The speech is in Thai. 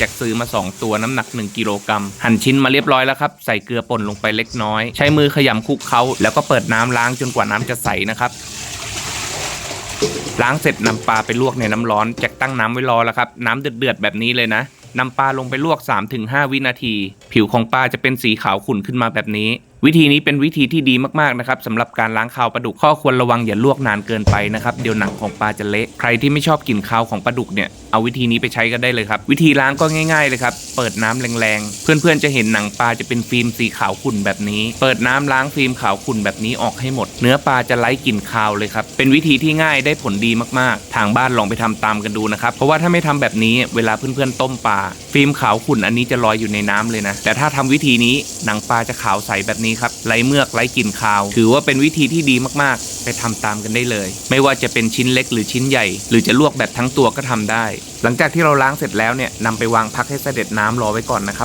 จากซื้อมา 2 ตัวน้ำหนัก 1 กิโลกรัมหั่นชิ้นมาเรียบร้อยแล้วครับ ใส่เกลือป่นลงไปเล็กน้อย ใช้มือขยำคลุกเขาแล้วก็เปิดน้ำล้างจนกว่าน้ำจะใสนะครับล้างเสร็จนำปลาไปลวกในน้ำร้อนแจ็คตั้งน้ำไว้รอแล้วครับ น้ำเดือดๆแบบนี้เลยนะนำปลาลงไปลวก 3-5 วินาที ผิวของปลาจะเป็นสีขาวขุ่นขึ้นมาแบบนี้วิธีนี้เป็นวิธีที่ดีมากๆนะครับสำหรับการล้างคาวปลาดุกข้อควรระวังอย่าลวกนานเกินไปนะครับเดี๋ยวหนังของปลาจะเละใครที่ไม่ชอบกลิ่นคาวของปลาดุกเนี่ยเอาวิธีนี้ไปใช้กันได้เลยครับ วิธีล้างก็ง่าย ๆเลยครับ เปิดน้ำแรงๆ เพื่อนๆจะเห็นหนังปลาจะเป็นฟิล์มสีขาวขุ่นแบบนี้ เปิดน้ำล้างฟิล์มขาวขุ่นแบบนี้ออกให้หมด เนื้อปลาจะไร้กลิ่นคาวเลยครับเป็นวิธีที่ง่ายได้ผลดีมากๆ ทางบ้านลองไปทำตามกันดูนะครับเพราะว่าถ้าไม่ทำแบบนี้เวลาเพื่อนๆต้มปลาฟิล์มขาวขุ่นอันนี้จะลอยอยู่ในน้ำเลยนะแต่ถ้าทำวิธีนี้หนังปลาจะขาวใสแบบนี้ครับไร้เมือกไร้กลิ่นคาว ถือว่าเป็นวิธีที่ดีมากๆ ไปทำตามกันได้เลย ไม่ว่าจะเป็นชิ้นเล็กหรือชิ้นใหญ่ หรือจะลวกแบบทั้งตัวก็ทำได้ หลังจากที่เราล้างเสร็จแล้วเนี่ยนำไปวางพักให้เสด็จน้ำรอไว้ก่อนนะครับ